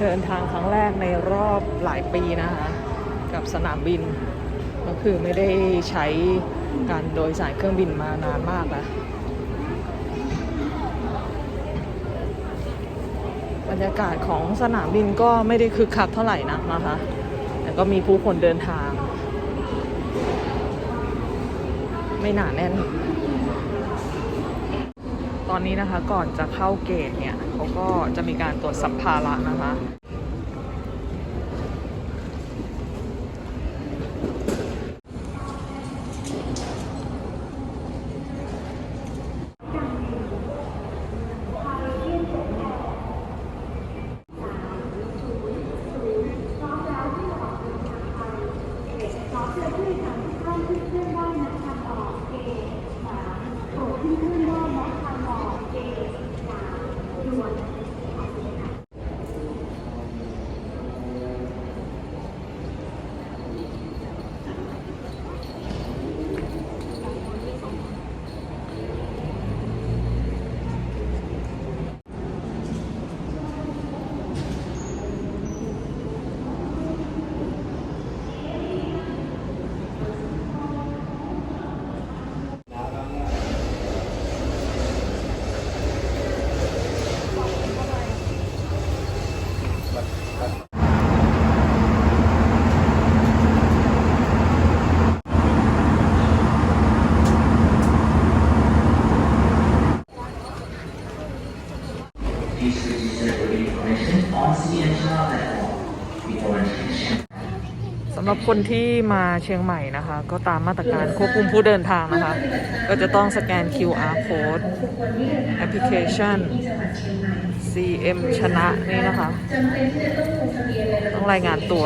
เดินทางครั้งแรกในรอบหลายปีนะคะ กับสนามบิน ก็คือไม่ได้ใช้การโดยสารเครื่องบินมานานมากแล้วบรรยากาศของสนามบินก็ไม่ได้คึกคักเท่าไหร่นักนะคะ แต่ก็มีผู้คนเดินทาง ไม่หนาแน่น ตอนนี้นะคะก่อนจะเข้าเกตเนี่ยเขาก็จะมีการตรวจสัมภาระนะคะ หรับคนที่มาเชียงใหม่นะคะ ก็ตามมาตรการควบคุมผู้เดินทางนะคะ ก็จะต้องสแกน QR code แอปพลิเคชัน CM ชนะนี่นะคะ ต้องรายงานตัว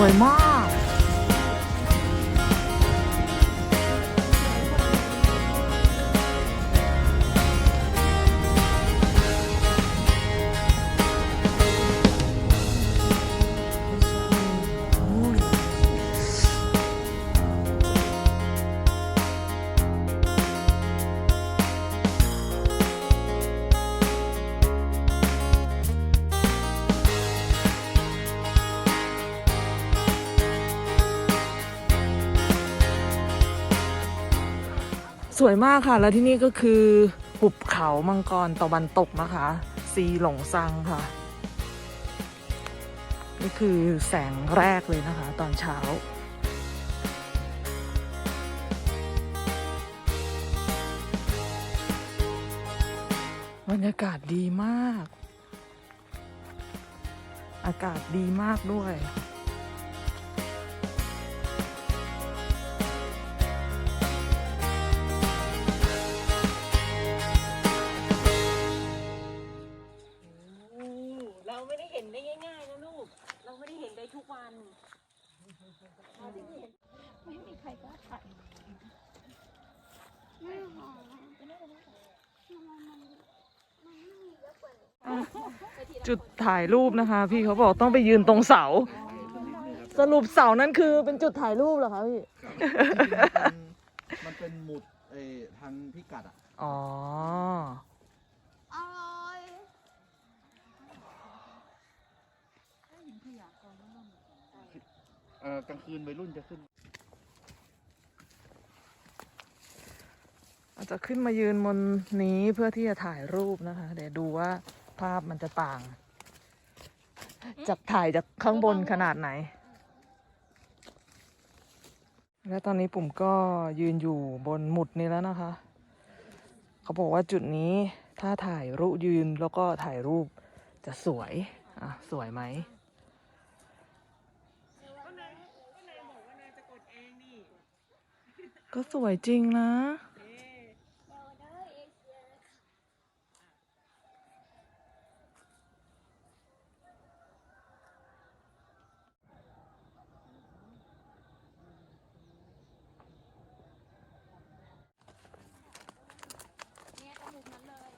วยมาก วยมากค่ะ แล้วที่นี่ก็คือหุบเขามังกรตะวันตกนะคะ ซีหลงซังค่ะ นี่คือแสงแรกเลยนะคะ ตอนเช้าบรรยากาศดีมาก อากาศดีมากด้วย จุดถ่ายรูปนะคะ พี่เขาบอกต้องไปยืนตรงเสา สรุปเสานั้นคือเป็นจุดถ่ายรูปเหรอคะพี่ มันเป็นหมุดเอทางพิกัดอะ อ๋อ อร่อยเออกลางคืนวัยรุ่นจะขึ้น อาจจะขึ้นมายืนบนนี้เพื่อที่จะถ่ายรูปนะคะ เดี๋ยวดูว่า ภาพมันจะต่าง จากถ่ายจากข้างบนขนาดไหน และตอนนี้ปุ่มก็ยืนอยู่บนหมุดนี้แล้วนะคะ เขาบอกว่าจุดนี้ถ้าถ่ายรูปยืนแล้วก็ถ่ายรูปจะสวย อะ สวยไหมก็สวยจริงนะ เราได้เอเชียเลยค่ะ เนี่ยตรงมุมนั้นเลย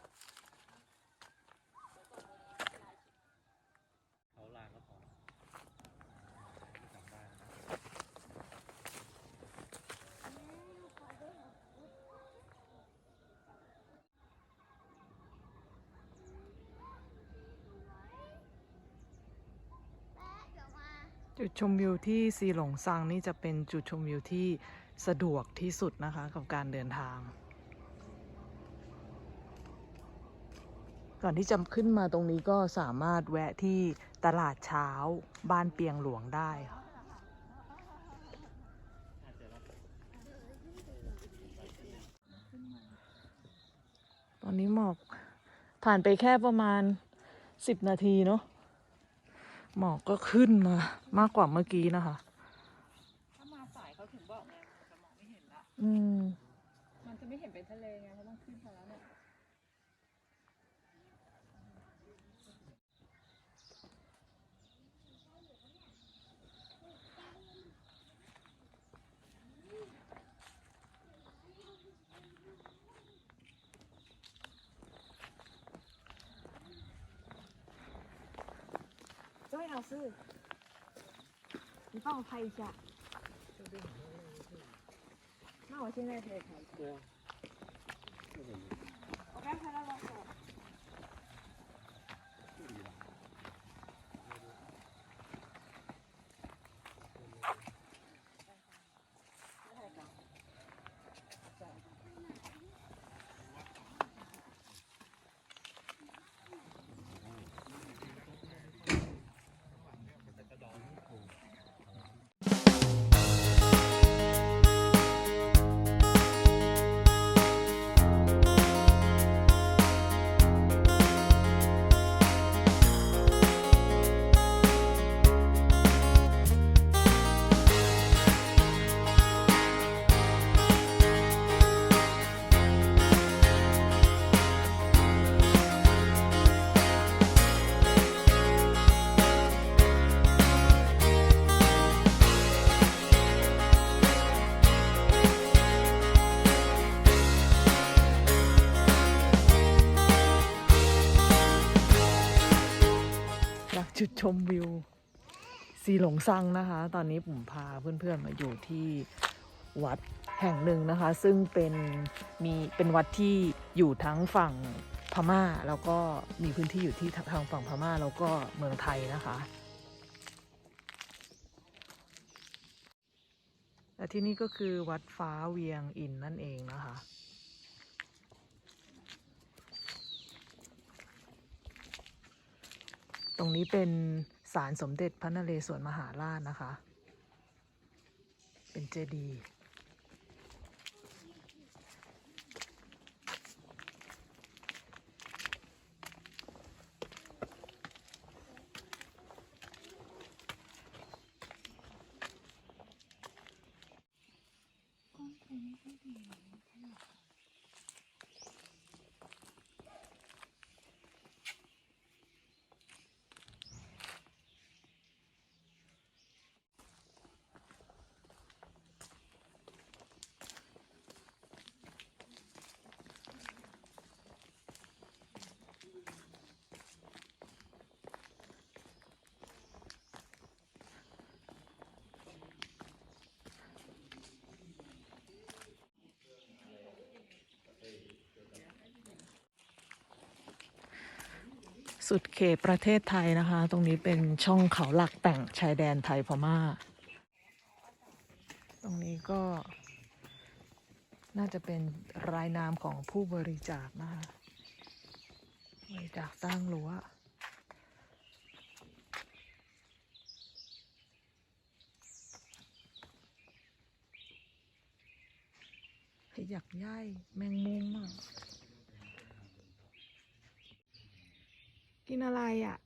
จุดชมวิวที่ซีหลงซังนี่จะเป็นจุดชมวิวที่สะดวกที่สุดนะคะกับการเดินทาง ก่อนที่จะขึ้นมาตรงนี้ก็สามารถแวะที่ตลาดเช้าบ้านเปียงหลวงได้ค่ะตอนนี้หมอกผ่านไปแค่ประมาณ 10 นาทีเนาะ หมอกก็ขึ้นมามากกว่าเมื่อกี้นะคะ ถ้ามาสายเขาถึงบอกไงมันจะมองไม่เห็นละอืม มันจะไม่เห็นเป็นทะเลไง 老师，你帮我拍一下。那我现在可以开始。对啊。我刚拍到多少？ ชมวิวซีหลงซังนะคะ ตอนนี้ผมพาเพื่อนๆมาอยู่ที่วัดแห่งหนึ่งนะคะ ซึ่งเป็นมีเป็นวัดที่อยู่ทั้งฝั่งพม่า แล้วก็มีพื้นที่อยู่ที่ทางฝั่งพม่าแล้วก็เมืองไทยนะคะและที่นี่ก็คือวัดฟ้าเวียงอินนั่นเองนะคะ ตรงนี้เป็นศาลสมเด็จพระนเรศวรมหาราชนะคะ เป็นเจดีย์ สุดเขตประเทศไทยนะคะ ตรงนี้เป็นช่องเขาหลักแต่งชายแดนไทยพม่า ตรงนี้ก็น่าจะเป็นรายนามของผู้บริจาคนะคะ บริจาคสร้างรั้วขยักย่ายแมงมุมอะ กินอะไรอะ่ะ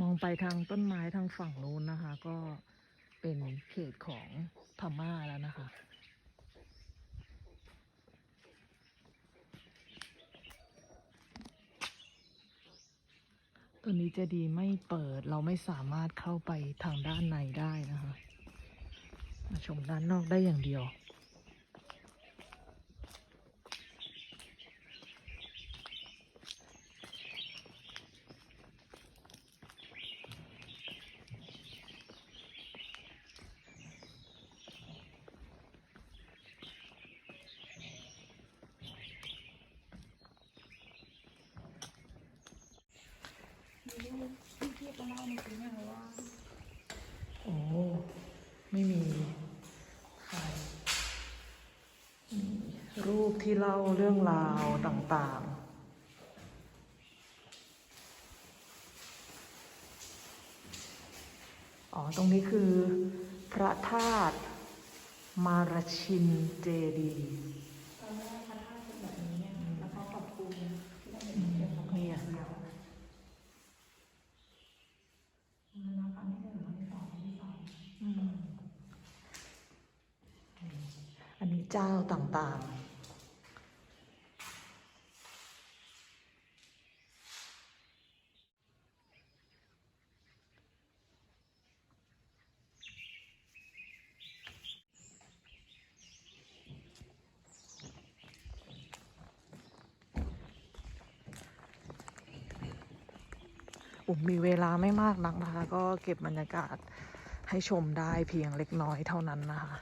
มองไปทางต้นไม้ทางฝั่งนู้นนะคะ ก็เป็นเขตของพม่าแล้วนะคะตัวนี้จะดีไม่เปิดเราไม่สามารถเข้าไปทางด้านในได้นะคะ มาชมด้านนอกได้อย่างเดียว โอ้ไม่มีใครมีรูปที่เล่าเรื่องราวต่างๆอ๋อ ตรงนี้คือ พระธาตุมารชินเจดีย์นี่อะ อันนี้เจ้าต่างๆผมมีเวลาไม่มากนักนะคะ ก็เก็บบรรยากาศ ให้ชมได้เพียงเล็กน้อยเท่านั้นนะคะ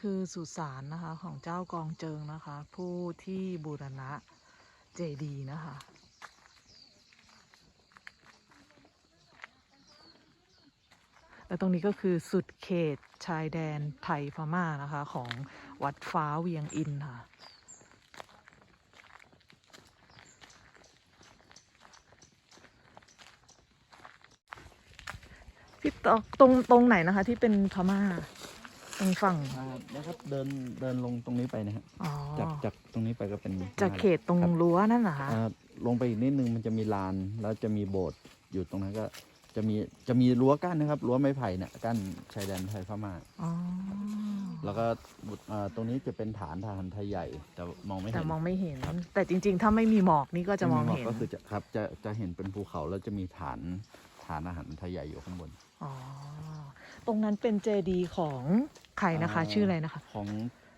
คือสุสานนะคะของเจ้ากองเจิงนะคะ ผู้ที่บูรณะเจดีนะคะ และตรงนี้ก็คือสุดเขตชายแดนไทยพม่านะคะของวัดฟ้าเวียงอินค่ะพี่ตอกตรงตรงไหนนะคะที่เป็นพม่า ตรงฝั่ง อ่านะครับเดินเดินลงตรงนี้ไปนะฮะอ๋อ จากจากตรงนี้ไปก็เป็นจากเขตตรงรั้วนั่นเหรอคะอ่าลงไปอีกนิดนึงมันจะมีลานแล้วจะมีโบสถ์อยู่ตรงนั้นก็จะจะมีจะมีรั้วกั้นนะครับรั้วไม้ไผ่เนี่ยกั้นชายแดนไทยพม่า อ๋อ แล้วก็เอ่อตรงนี้จะเป็นฐานทหารไทยใหญ่ แต่มองไม่แต่เห็นมองไม่เห็น แต่จริงๆ ถ้าไม่มีหมอกนี่ก็จะมองไเห็น ก็คือจะครับจะจะเห็นเป็นภูเขาแล้วจะมีฐาน ฐานอาหารไทยใหญ่อยู่ข้างบน อ๋อ ตรงนั้นเป็นเจดีย์ของใครนะคะอ่าชื่ออะไรนะคะ ของ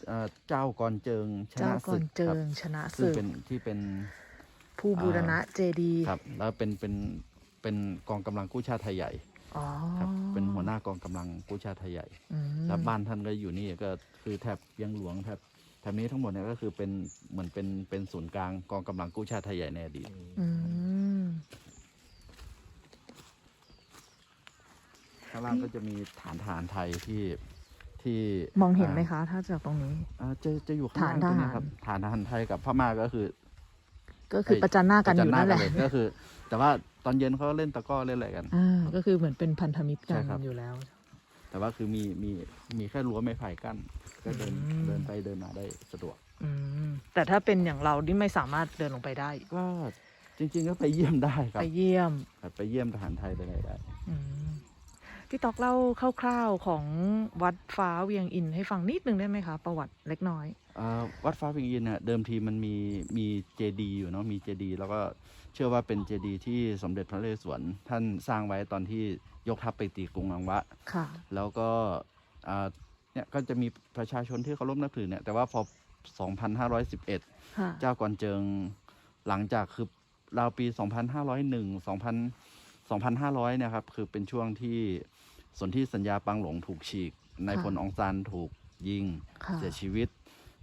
เอ่อเจ้ากรเจิงชเจ้านะก่อศึนกเจิครับงชนะซึ่งศึกเป็นที่เป็น ผู้บูรณะเจดีย์ครับแล้วเป็นเป็นเป็นกองกำลังกู้ชาติไทยใหญ่อ๋อครับเป็นหัวหน้ากองกำลังกู้ชาติไทยใหญ่อืมแล้วบ้านท่านก็อยู่นี่ก็คือแถบเวียงหลวงแถบแถบนี้ทั้งหมดเนี่ยก็คือเป็นเหมือนเป็นเป็นศูนย์กลางกองกำลังกู้ชาติไทยใหญ่ในอดีต อืมางล่างก็จะมีฐานทหารไทยที่ที่มองเห็นไหมคะ ถ้าจากตรงนี้อ่าจะจะอยู่ข้างล่างฐานทหารตรงนี้ครับฐานทหารไทยกับพม่าก็คือก็คือประจันหน้ากันอยู่นั่นแหละจเยก็คือ แต่ว่าตอนเย็นเขาเล่นตะกร้อเล่นอะไรกัน อ่าก็คือเหมือนเป็นพันธมิตรกัใช่นครับอยู่แล้ว แต่ว่าคือมีมีมีแค่รั้วไม้ไผ่กั้นก็เดินอืม เดินไปเดินมาได้สะดวก อืมแต่ถ้าเป็นอย่างเราที่ไม่สามารถเดินลงไปได้ ก็จริง ๆ ก็ไปเยี่ยมได้ครับไปเยี่ยมครับไปเยี่ยมทหารไทยไปไหนได้ อืม พี่ตอกเล่าคร่าวๆของวัดฟ้าเวียงอินให้ฟังนิดนึงได้ไหมคะประวัติเล็กน้อยอ่าวัดฟ้าพิงยินเนี่ยเดิมทีมันมีมีเจดีอยู่เนาะมีเจดีแล้วก็เชื่อว่าเป็นเจดีที่สมเด็จพระนเรศวรท่านสร้างไว้ตอนที่ยกทัพไปตีกรุงอังวะค่ะ แล้วก็อ่าเนี่ยก็จะมีประชาชนที่เคารพนับถือเนี่ยแต่ว่าพอ 2511ค่ะเจ้ากวนเจิงหลังจากคือราวปี 2501 2000 2500เนี่ยครับคือเป็นช่วงที่สนธิสัญญาปังหลงถูกฉีกนายพลอองซานถูกยิงค่ะเสียชีวิต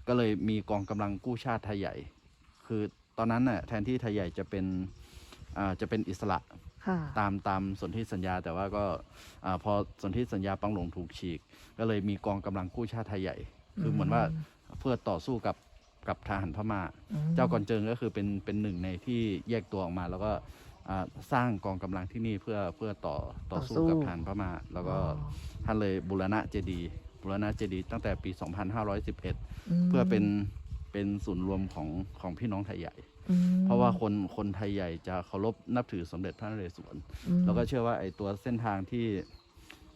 ก็เลยมีกองกำลังกู้ชาติไทยใหญ่ คือตอนนั้นน่ะแทนที่ไทยใหญ่จะเป็นอ่าจะเป็นอิสระ ค่ะตามตามสนธิสัญญาแต่ว่าก็อาพอสนธิสัญญาปังหลงถูกฉีก ก็เลยมีกองกำลังกู้ชาติไทยใหญ่ คือเหมือนว่าเพื่อต่อสู้กับกับทหารพม่า อืมเจ้ากอนเจิงก็คือเป็นเป็นหนึ่งในที่แยกตัวออกมา แล้วก็อ่า สร้างกองกำลังที่นี่เพื่อเพื่อต่อต่อสู้กับทหารพม่าแล้วก็ท่านเลยบูรณะเจดีย์บูรณะเจดีย์ตั้งแต่ปี 2511มเพื่อเป็นเป็นศูนย์รวมของของพี่น้องไทยใหญ่อืมเพราะว่าคนคนไทยใหญ่จะเคารพนับถือสมเด็จพระนเรศวรอืมแล้วก็เชื่อว่าไอ้ตัวเส้นทางที่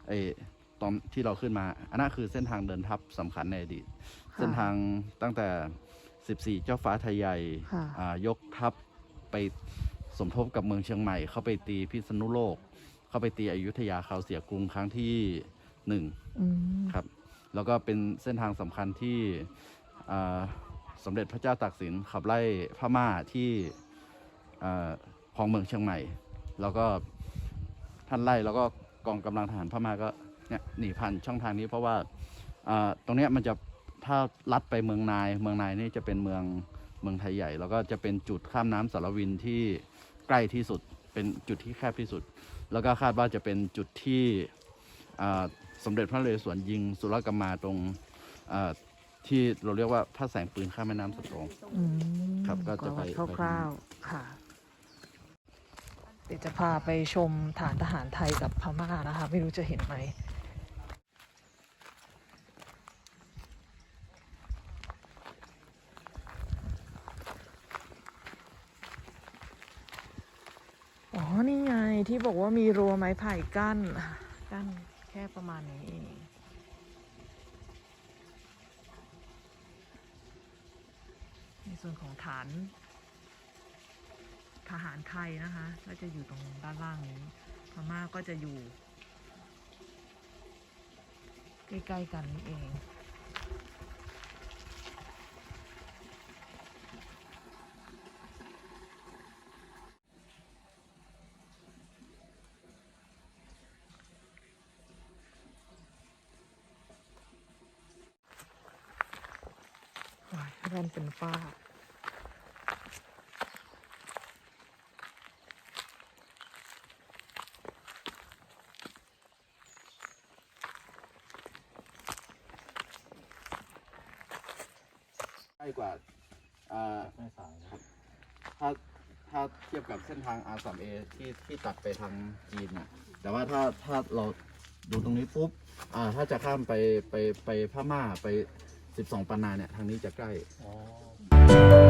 ไอ้ตอนที่เราขึ้นมา อันนั้นคือเส้นทางเดินทัพสำคัญในอดีตค่ะเส้นทางตั้งแต่ 14 เจ้าฟ้าไทยใหญ่ค่ะอ่ายกทัพไป สมทบกับเมืองเชียงใหม่ เข้าไปตีพิษณุโลก เข้าไปตีอยุธยาเขาเสียกรุงครั้งที่หนึ่งอืมครับ แล้วก็เป็นเส้นทางสำคัญที่อ่าสมเด็จพระเจ้าตากสินขับไล่พม่าที่อ่าของเมืองเชียงใหม่ แล้วก็ท่านไล่แล้วก็กองกำลังทหารพม่าก็เนี่ยหนีผ่านช่องทางนี้เพราะว่าอ่าตรงเนี้ยมันจะถ้าลัดไปเมืองนาย เมืองนายนี่จะเป็นเมืองเมืองไทยใหญ่ แล้วก็จะเป็นจุดข้ามน้ำสารวินที่ ใกล้ที่สุด เป็นจุดที่แคบที่สุด แล้วก็คาดว่าจะเป็นจุดที่อ่าสมเด็จพระนเรศวรยิงสุรกรรมาตรงอ่าที่เราเรียกว่าพระแสงปืนข้ามแม่น้ำสตรงอืมครับก็จะไปวัดคร่าวๆค่ะเดี๋ยวจะพาไปชมฐานทหารไทยกับพม่านะคะ ไม่รู้จะเห็นไหม นี่ไงที่บอกว่ามีรั้วไม้ไผ่กั้น กั้นแค่ประมาณนี้เองในส่วนของฐานทหารไทยนะคะก็จะอยู่ตรงด้านล่างนี้พม่าก็จะอยู่ ใกล้ ๆ กันนี่เอง แว่นเป็นฝ้า ใกล้กว่าอ่าแม่สายครับถ้าถ้าเทียบกับเส้นทาง R3A ที่ที่ตัดไปทางจีนน่ะ แต่ว่าถ้าถ้าเราดูตรงนี้ปุ๊บอ่าถ้าจะข้ามไปไปไปพม่าไป 12 ปันนาเนี่ยทางนี้จะใกล้ อ๋อ